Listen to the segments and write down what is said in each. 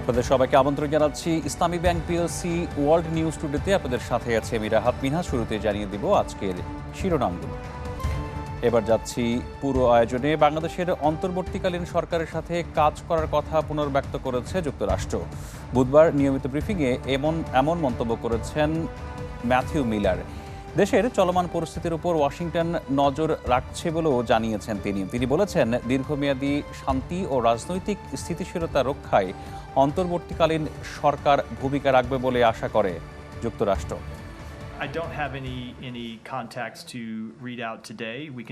আপনাদের সবাইকে আমন্ত্রণ জানাচ্ছি। Islami Bank PLC world news টুডেতে আপনাদের সাথে আছে আমি রাহাত মিনহা। শুরুতে জানিয়ে দিব আজকের শিরোনামগুলো। এবার যাচ্ছি পুরো আয়োজনে। বাংলাদেশের অন্তর্বর্তীকালীন সরকারের সাথে কাজ করার কথা পুনর্ব্যক্ত করেছে যুক্তরাষ্ট্র। বুধবার নিয়মিত ব্রিফিংয়ে এমন এমন মন্তব্য করেছেন ম্যাথিউ মিলার। দেশের চলমান পরিস্থিতির উপর ওয়াশিংটন নজর রাখছে বলেও জানিয়েছেন তিনি। তিনি বলেছেন, দীর্ঘমেয়াদী শান্তি ও রাজনৈতিক স্থিতিশীলতা রক্ষায় অন্তর্বর্তীকালীন সরকার ভূমিকা রাখবে বলে আশা করে যুক্তরাষ্ট্র।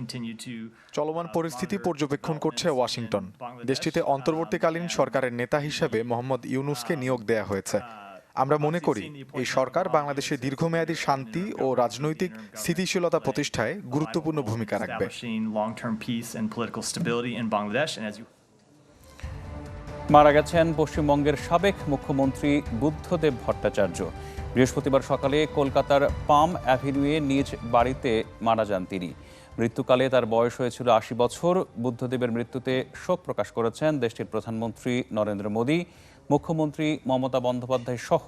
Continue চলমান uh, পরিস্থিতি পর্যবেক্ষণ করছে ওয়াশিংটন। দেশটিতে Um, অন্তর্বর্তীকালীন সরকারের নেতা হিসেবে uh, মোহাম্মদ ইউনুসকে নিয়োগ দেয়া হয়েছে। আমরা মনে করি এই সরকার বাংলাদেশে দীর্ঘমেয়াদী শান্তি ও রাজনৈতিক স্থিতিশীলতা প্রতিষ্ঠায় গুরুত্বপূর্ণ ভূমিকা রাখবে। মারা গেছেন পশ্চিমবঙ্গের সাবেক মুখ্যমন্ত্রী বুদ্ধদেব ভট্টাচার্য। বৃহস্পতিবার সকালে কলকাতার পাম অ্যাভিনিউয়ে নিজ বাড়িতে মারা যান তিনি। মৃত্যুকালে তার বয়স হয়েছিল আশি বছর। বুদ্ধদেবের মৃত্যুতে শোক প্রকাশ করেছেন দেশটির প্রধানমন্ত্রী নরেন্দ্র মোদী, মুখ্যমন্ত্রী মমতা বন্দ্যোপাধ্যায় সহ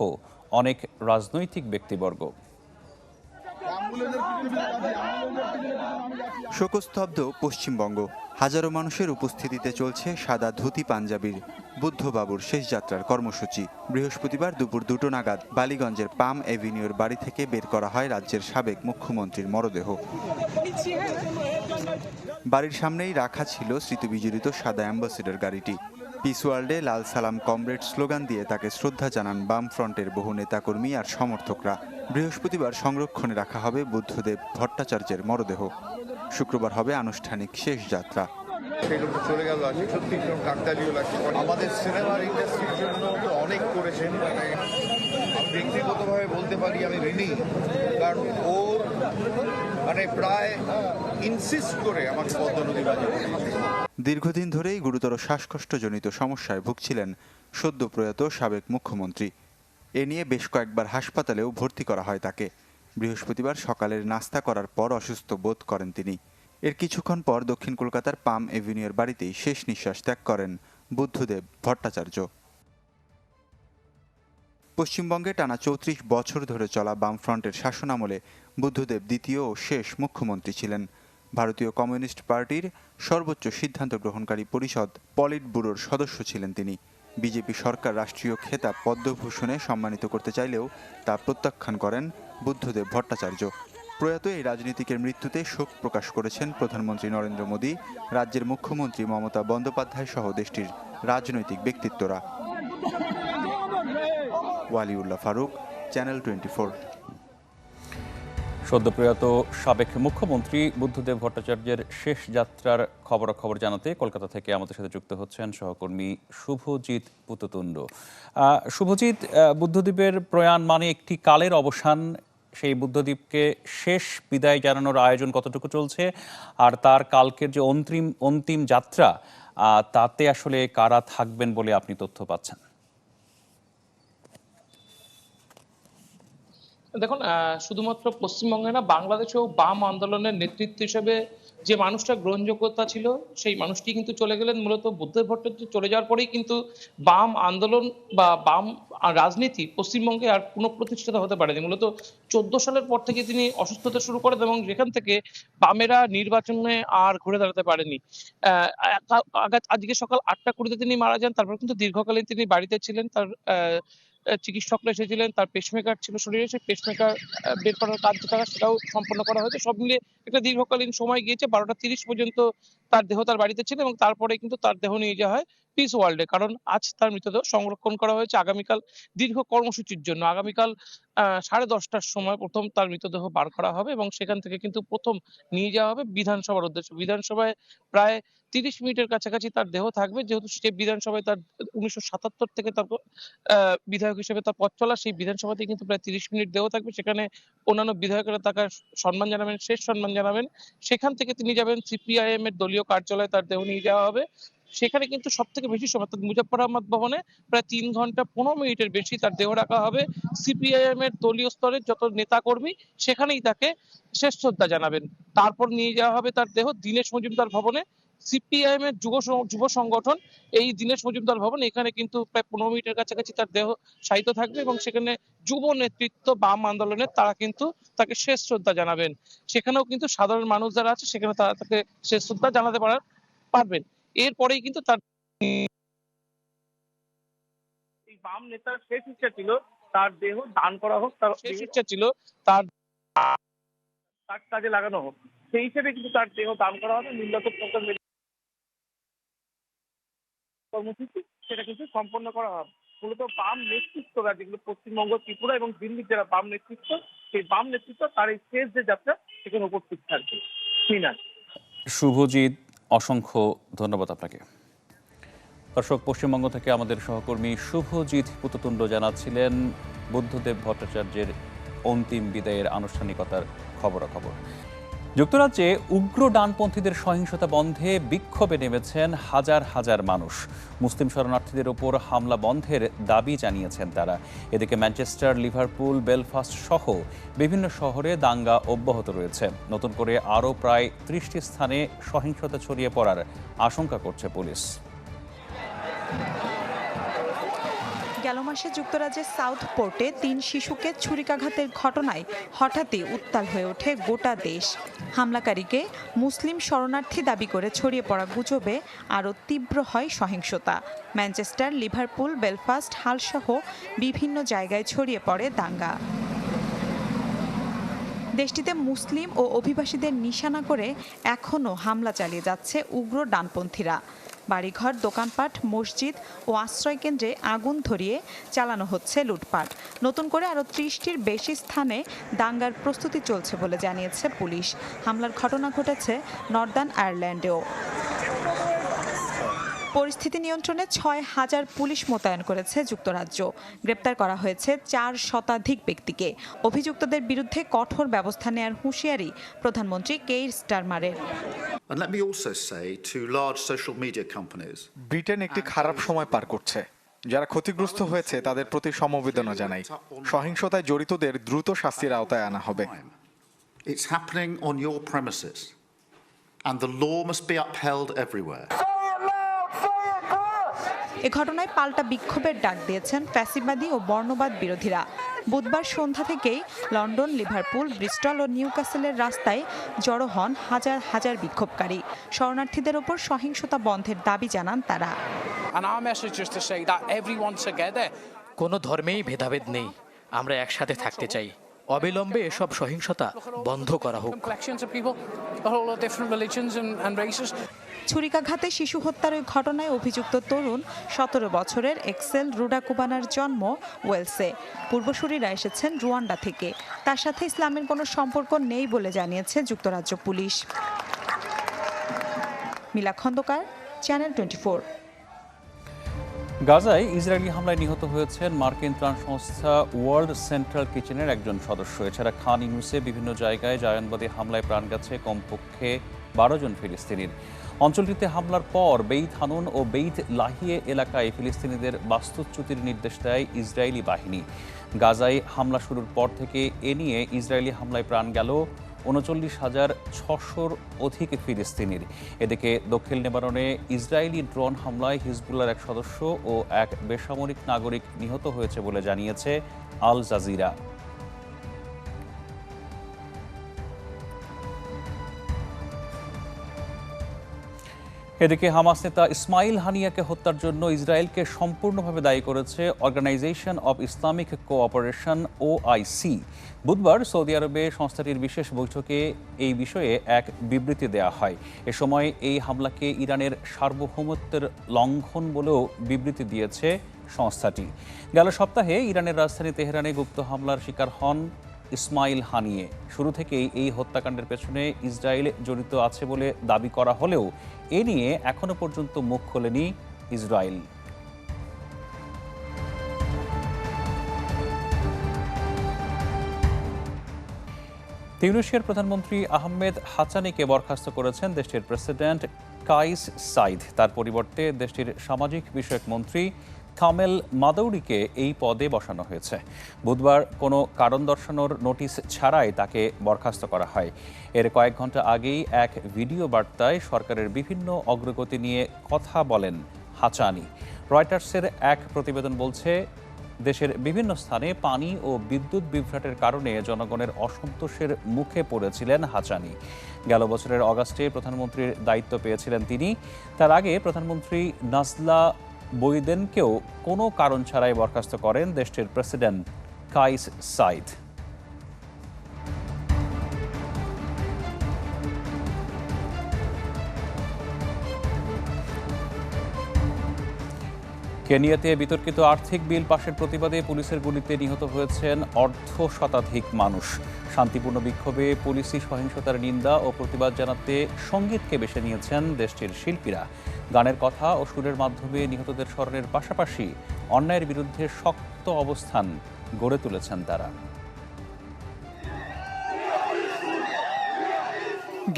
অনেক রাজনৈতিক ব্যক্তিবর্গ। শোকস্তব্ধ পশ্চিমবঙ্গ। হাজারো মানুষের উপস্থিতিতে চলছে সাদা ধুতি পাঞ্জাবির বুদ্ধবাবুর শেষ যাত্রার কর্মসূচি। বৃহস্পতিবার দুপুর দুটো নাগাদ বালিগঞ্জের পাম এভিনিউর বাড়ি থেকে বের করা হয় রাজ্যের সাবেক মুখ্যমন্ত্রীর মরদেহ। বাড়ির সামনেই রাখা ছিল স্মৃতিবিজড়িত সাদা অ্যাম্বাসেডর গাড়িটি। পিস ওয়ার্ল্ডে লাল সালাম কমরেড স্লোগান দিয়ে তাকে শ্রদ্ধা জানান বাম ফ্রন্টের বহু নেতাকর্মী আর সমর্থকরা। বৃহস্পতিবার সংরক্ষণে রাখা হবে বুদ্ধদেব ভট্টাচার্যের মরদেহ। শুক্রবার হবে আনুষ্ঠানিক শেষ যাত্রা। চলে গেল সত্যি লাগছে। আমাদের সিনেমার ইন্ডাস্ট্রির জন্য তো অনেক করেছেন মানে আমি ব্যক্তিগতভাবে বলতে পারি আমি ঋণী। কারণ ওর মানে প্রায় ইনসিস্ট করে আমাকে দীর্ঘদিন ধরেই গুরুতর শ্বাসকষ্টজনিত সমস্যায় ভুগছিলেন সদ্য প্রয়াত সাবেক মুখ্যমন্ত্রী। এ নিয়ে বেশ কয়েকবার হাসপাতালেও ভর্তি করা হয় তাকে। বৃহস্পতিবার সকালের নাস্তা করার পর অসুস্থ বোধ করেন তিনি। এর কিছুক্ষণ পর দক্ষিণ কলকাতার পাম এভিনিউর বাড়িতেই শেষ নিঃশ্বাস ত্যাগ করেন বুদ্ধদেব ভট্টাচার্য। পশ্চিমবঙ্গে টানা চৌত্রিশ বছর ধরে চলা বামফ্রন্টের শাসনামলে বুদ্ধদেব দ্বিতীয় ও শেষ মুখ্যমন্ত্রী ছিলেন। ভারতীয় কমিউনিস্ট পার্টির সর্বোচ্চ সিদ্ধান্ত গ্রহণকারী পরিষদ পলিট ব্যুরোর সদস্য ছিলেন তিনি। বিজেপি সরকার রাষ্ট্রীয় খেতাব পদ্মভূষণে সম্মানিত করতে চাইলেও তা প্রত্যাখ্যান করেন বুদ্ধদেব ভট্টাচার্য। প্রয়াত এই রাজনীতিকের মৃত্যুতে শোক প্রকাশ করেছেন প্রধানমন্ত্রী নরেন্দ্র মোদী, রাজ্যের মুখ্যমন্ত্রী মমতা বন্দ্যোপাধ্যায় সহ দেশটির রাজনৈতিক ব্যক্তিত্বরা। Waliullah Faruk, channel twenty four সদ্যপ্রয়াত সাবেক মুখ্যমন্ত্রী বুদ্ধদেব ভট্টাচার্যের শেষ যাত্রার খবরাখবর জানাতে কলকাতা থেকে আমাদের সাথে যুক্ত হচ্ছেন সহকর্মী শুভজিৎ পুততুণ্ড। শুভজিৎ বুদ্ধদেবের প্রয়াণ মানে একটি কালের অবসান সেই বুদ্ধদ্বীপকে শেষ বিদায় জানানোর আয়োজন কতটুকু চলছে? আর তার কালকের যে অন্তিম অন্তিম যাত্রা তাতে আসলে কারা থাকবেন বলে আপনি তথ্য পাচ্ছেন? দেখুন শুধুমাত্র পশ্চিমবঙ্গে না, বাংলাদেশেও বাম আন্দোলনের নেতৃত্ব হিসেবে যে মানুষটা গ্রহণযোগ্যতা ছিল সেই মানুষটি কিন্তু চলে গেলেন মূলত বুদ্ধের ভট্টাচার্য। চলে যাওয়ার পরেই কিন্তু বাম আন্দোলন বা বাম রাজনীতি পশ্চিমবঙ্গে আর পুনঃপ্রতিষ্ঠিত হতে পারেনি। মূলত চোদ্দ সালের পর থেকে তিনি অসুস্থতা শুরু করেন এবং যেখান থেকে বামেরা নির্বাচনে আর ঘুরে দাঁড়াতে পারেনি। আজকে সকাল আটটা কুড়িতে তিনি মারা যান তারপর কিন্তু দীর্ঘকালীন তিনি বাড়িতে ছিলেন। তার আহ, চিকিৎসকরা এসেছিলেন, তার পেসমেকার ছিল শরীরে, সেই পেসমেকার বের করার কাজ যেটা সেটাও সম্পন্ন করা হয়েছে। সব মিলিয়ে একটা দীর্ঘকালীন সময় গিয়েছে, বারোটা তিরিশ পর্যন্ত তার দেহ তার বাড়িতে ছিল এবং তারপরে কিন্তু তার দেহ নিয়ে যাওয়া হয়। পিস ওয়ার্ল্ডে কারণ আজ তার মৃতদেহ সংরক্ষণ করা হয়েছে আগামীকাল দীর্ঘ কর্মসূচির জন্য। আগামীকাল সাড়ে দশটার সময় প্রথম তার মৃতদেহ বার করা হবে এবং সেখান থেকে কিন্তু প্রথম নিয়ে যাওয়া হবে বিধানসভার উদ্দেশ্যে। বিধানসভায় প্রায় তিরিশ মিনিটের কাছাকাছি তার দেহ থাকবে। যেহেতু সে বিধানসভায় তার উনিশশো সাতাত্তর থেকে তার বিধায়ক হিসেবে তার পথ চলা, সেই বিধানসভাতে কিন্তু প্রায় তিরিশ মিনিট দেহ থাকবে। সেখানে অন্যান্য বিধায়করা তাকে সম্মান জানাবেন, শেষ সম্মান জানাবেন। সেখান থেকে তিনি যাবেন সিপিআইএম এর দলীয় কার্যালয়ে তার দেহ নিয়ে যাওয়া হবে। সেখানে কিন্তু সব থেকে বেশি সময়, অর্থাৎ মুজাফর আহমদ ভবনে প্রায় তিন ঘণ্টা পনেরো মিনিটের বেশি তার দেহ রাখা হবে। সিপিআইএম এর দলীয় স্তরের যত নেতা কর্মী সেখানেই তাকে শেষ শ্রদ্ধা জানাবেন। তারপর নিয়ে যাওয়া হবে তার দেহ দীনেশ মজুমদার ভবনে। সিপিআইএম এর যুব যুব সংগঠন এই দীনেশ মজুমদার ভবন, এখানে কিন্তু প্রায় পনেরো মিনিটের কাছাকাছি তার দেহ সাহিত্য থাকবে এবং সেখানে যুব নেতৃত্ব বাম আন্দোলনের তারা কিন্তু তাকে শেষ শ্রদ্ধা জানাবেন। সেখানেও কিন্তু সাধারণ মানুষ যারা আছে, সেখানে তারা তাকে শেষ শ্রদ্ধা জানাতে পারার পারবেন। এরপরেই কিন্তু তার বাম নেতার শেষ ইচ্ছা ছিল তার দেহ দান করা হোক তার শেষ ইচ্ছা ছিল তার তার কাজে লাগানো হোক। সেই হিসেবে কিন্তু তার দেহ দান করা হবে কর্মসূচি সেটা কিন্তু সম্পন্ন করা হবে। মূলত বাম নেতৃত্বরা যেগুলো পশ্চিমবঙ্গ ত্রিপুরা এবং দিল্লির যারা বাম নেতৃত্ব সেই বাম নেতৃত্ব তার এই শেষ যে যাত্রা সেখানে উপস্থিত থাকবে। শুভজিৎ অসংখ্য ধন্যবাদ আপনাকে। দর্শক, পশ্চিমবঙ্গ থেকে আমাদের সহকর্মী শুভজিৎ পুততুণ্ড জানাচ্ছিলেন বুদ্ধদেব ভট্টাচার্যের অন্তিম বিদায়ের আনুষ্ঠানিকতার খবরাখবর। যুক্তরাজ্যে উগ্র ডানপন্থীদের সহিংসতা বন্ধে বিক্ষোভে নেমেছেন হাজার হাজার মানুষ। মুসলিম শরণার্থীদের ওপর হামলা বন্ধের দাবি জানিয়েছেন তারা। এদিকে ম্যানচেস্টার, লিভারপুল, বেলফাস্ট সহ বিভিন্ন শহরে দাঙ্গা অব্যাহত রয়েছে। নতুন করে আরও প্রায় ত্রিশটি স্থানে সহিংসতা ছড়িয়ে পড়ার আশঙ্কা করছে পুলিশ। গেল মাসে যুক্তরাজ্যের সাউথ পোর্টে তিন শিশুকে ছুরিকাঘাতের ঘটনায় হঠাৎই উত্তাল হয়ে ওঠে গোটা দেশ। হামলাকারীকে মুসলিম শরণার্থী দাবি করে ছড়িয়ে পড়া গুজবে আরও তীব্র হয় সহিংসতা। ম্যানচেস্টার, লিভারপুল, বেলফাস্ট, হালসহ বিভিন্ন জায়গায় ছড়িয়ে পড়ে দাঙ্গা। দেশটিতে মুসলিম ও অভিবাসীদের নিশানা করে এখনও হামলা চালিয়ে যাচ্ছে উগ্র ডানপন্থীরা। বাড়িঘর, দোকানপাট, মসজিদ ও আশ্রয়কেন্দ্রে আগুন ধরিয়ে চালানো হচ্ছে লুটপাট। নতুন করে আরও ত্রিশটির বেশি স্থানে দাঙ্গার প্রস্তুতি চলছে বলে জানিয়েছে পুলিশ। হামলার ঘটনা ঘটেছে নর্দার্ন আয়ারল্যান্ডেও। পরিস্থিতি নিয়ন্ত্রণে ছয় হাজার পুলিশ মোতায়েন করেছে যুক্তরাজ্য। গ্রেপ্তার করা হয়েছে চার শতাধিক ব্যক্তিকে। অভিযুক্তদের বিরুদ্ধে কঠোর ব্যবস্থা নেয়ার হুঁশিয়ারি প্রধানমন্ত্রী কেইর স্টারমারের। And let me also say to large social media companies, Britain একটি খারাপ সময় পার করছে যারা ক্ষতিগ্রস্ত হয়েছে তাদের প্রতি সমবেদনা জানাই সহিংসতায় জড়িতদের দ্রুত শাস্তির আওতায় আনা হবে. It's happening on your premises, and the law must be upheld everywhere. এ ঘটনায় পাল্টা বিক্ষোভের ডাক দিয়েছেন ফ্যাসিবাদী ও বর্ণবাদ বিরোধীরা। বুধবার সন্ধ্যা থেকেই লন্ডন লিভারপুল ব্রিস্টল ও নিউক্যাসেলের রাস্তায় জড়ো হন হাজার হাজার বিক্ষোভকারী। শরণার্থীদের ওপর সহিংসতা বন্ধের দাবি জানান তারা। কোনো ধর্মেই ভেদাভেদ নেই। আমরা একসাথে থাকতে চাই। অবিলম্বে এসব সহিংসতা বন্ধ করা হোক. ছুরিকাঘাতে শিশু হত্যার ওই ঘটনায় অভিযুক্ত তরুণ সতেরো বছরের এক্সেল রুডাকুবানার জন্ম ওয়েলসে। পূর্বসূরীরা এসেছেন রুয়ান্ডা থেকে। তার সাথে ইসলামের কোনো সম্পর্ক নেই বলে জানিয়েছে যুক্তরাজ্য police. Mila Khandakar channel twenty গাজায় ইসরায়েলি হামলায় নিহত হয়েছেন মার্কিন ত্রাণ সংস্থা ওয়ার্ল্ড সেন্ট্রাল কিচেনের একজন সদস্য। এছাড়া খান ইউনুসে বিভিন্ন জায়গায় জায়নবাদী হামলায় প্রাণ গেছে কমপক্ষে বারো জন ফিলিস্তিনির। অঞ্চলটিতে হামলার পর বেইত হানুন ও বেইত লাহিয়ে এলাকায় ফিলিস্তিনিদের বাস্তুচ্যুতির নির্দেশ দেয় ইসরায়েলি বাহিনী। গাজায় হামলা শুরুর পর থেকে এ নিয়ে ইসরায়েলি হামলায় প্রাণ গেল উনচল্লিশ হাজার ছশোর অধিক ফিলিস্তিনির। এদিকে দক্ষিণ লেবাননে ইসরায়েলি ড্রোন হামলায় হিজবুল্লার এক সদস্য ও এক বেসামরিক নাগরিক নিহত হয়েছে বলে জানিয়েছে আল জাজিরা। এদিকে হামাস নেতা ইসমাইল হানিয়াকে হত্যার জন্য ইসরায়েলকে সম্পূর্ণভাবে দায়ী করেছে organisation of Islamic cooperation OIC বুধবার সৌদি আরবে সংস্থাটির বিশেষ বৈঠকে এই বিষয়ে এক বিবৃতি দেওয়া হয়। এ সময় এই হামলাকে ইরানের সার্বভৌমত্বের লঙ্ঘন বলেও বিবৃতি দিয়েছে সংস্থাটি। গেল সপ্তাহে ইরানের রাজধানী তেহরানে গুপ্ত হামলার শিকার হন ইসমাইল হানিয়ে। শুরু থেকেই এই হত্যাকাণ্ডের পেছনে ইসরায়েল জড়িত আছে বলে দাবি করা হলেও এ নিয়ে এখনও পর্যন্ত মুখ খোলেনি ইসরায়েল। তিউনিশিয়ার প্রধানমন্ত্রী আহমেদ হাচানিকে বরখাস্ত করেছেন দেশটির প্রেসিডেন্ট কাইস সাইদ। তার পরিবর্তে দেশটির সামাজিক বিষয়ক মন্ত্রী কামেল মাদৌরিকে এই পদে বসানো হয়েছে। বুধবার কোনো কারণ দর্শানোর নোটিশ ছাড়াই তাকে বরখাস্ত করা হয়। এর কয়েক ঘণ্টা আগেই এক ভিডিও বার্তায় সরকারের বিভিন্ন অগ্রগতি নিয়ে কথা বলেন হাচানি। রয়টার্সের এক প্রতিবেদন বলছে, দেশের বিভিন্ন স্থানে পানি ও বিদ্যুৎ বিভ্রাটের কারণে জনগণের অসন্তোষের মুখে পড়েছিলেন হাচানি। গেল বছরের অগাস্টে প্রধানমন্ত্রীর দায়িত্ব পেয়েছিলেন তিনি। তার আগে প্রধানমন্ত্রী নাজলা বৈদেনকেও কোনো কারণ ছাড়াই বরখাস্ত করেন দেশটির প্রেসিডেন্ট কাইস সাইদ। কেনিয়াতে বিতর্কিত আর্থিক বিল পাশের প্রতিবাদে পুলিশের গুলিতে নিহত হয়েছেন অর্ধ শতাধিক মানুষ। শান্তিপূর্ণ বিক্ষোভে পুলিশি সহিংসতার নিন্দা ও প্রতিবাদ জানাতে সঙ্গীতকে বেছে নিয়েছেন দেশটির শিল্পীরা। গানের কথা ও সুরের মাধ্যমে নিহতদের স্মরণের পাশাপাশি অন্যায়ের বিরুদ্ধে শক্ত অবস্থান গড়ে তুলেছেন তারা।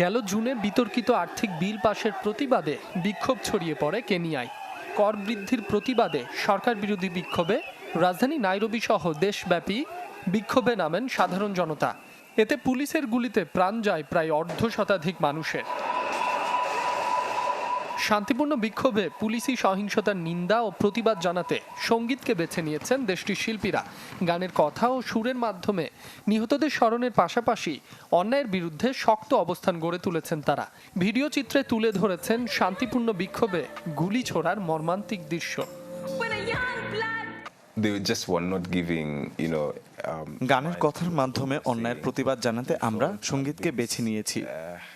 গেল জুনে বিতর্কিত আর্থিক বিল পাশের প্রতিবাদে বিক্ষোভ ছড়িয়ে পড়ে কেনিয়ায়। কর বৃদ্ধির প্রতিবাদে সরকার বিরোধী বিক্ষোভে রাজধানী নাইরবি সহ দেশব্যাপী বিক্ষোভে নামেন সাধারণ জনতা। এতে পুলিশের গুলিতে প্রাণ যায় প্রায় অর্ধ শতাধিক মানুষের। শান্তিপূর্ণ বিক্ষোভে পুলিশি সহিংসতার নিন্দা ও প্রতিবাদ জানাতে সঙ্গীতকে বেছে নিয়েছেন দেশটির শিল্পীরা। গানের কথা ও সুরের মাধ্যমে নিহতদের স্মরণের পাশাপাশি অন্যায়ের বিরুদ্ধে শক্ত অবস্থান গড়ে তুলেছেন তারা। ভিডিও চিত্রে তুলে ধরেছেন শান্তিপূর্ণ বিক্ষোভে গুলি ছোড়ার মর্মান্তিক দৃশ্য। They just were not giving, you know, um, গানের কথার মাধ্যমে অন্যায়ের প্রতিবাদ জানাতে আমরা সঙ্গীতকে বেছে নিয়েছি।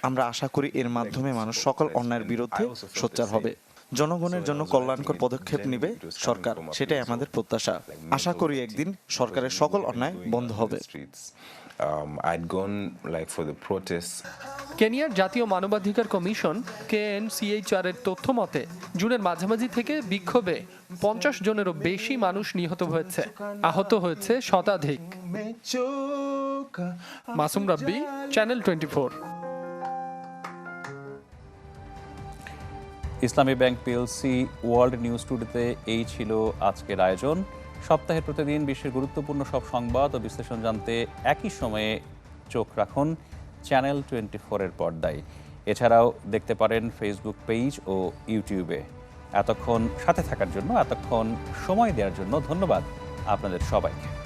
আমরা আশা করি এর মাধ্যমে মানুষ সকল অন্যায়ের বিরুদ্ধে সোচ্চার হবে। জনগণের জন্য কল্যাণকর পদক্ষেপ নেবে সরকার। সেটাই আমাদের প্রত্যাশা। আশা করি একদিন সরকারের সকল অন্যায় বন্ধ হবে। কেনিয়ার জাতীয় মানবাধিকার কমিশন, কেএনসিএইচআর এর তথ্য মতে, জুনের মাঝামাঝি থেকে বিক্ষোভে পঞ্চাশ জনেরও বেশি মানুষ নিহত হয়েছে, আহত হয়েছে শতাধিক। Masum Rabbi channel twenty Islami Bank PLC world news টুডেতে এই ছিল আজকের আয়োজন। সপ্তাহের প্রতিদিন বিশ্বের গুরুত্বপূর্ণ সব সংবাদ ও বিশ্লেষণ জানতে একই সময়ে চোখ রাখুন। চ্যানেল টোয়েন্টি ফোরের পর্দায়। এছাড়াও দেখতে পারেন ফেসবুক পেজ ও ইউটিউবে এতক্ষণ সাথে থাকার জন্য, এতক্ষণ সময় দেওয়ার জন্য ধন্যবাদ আপনাদের সবাইকে।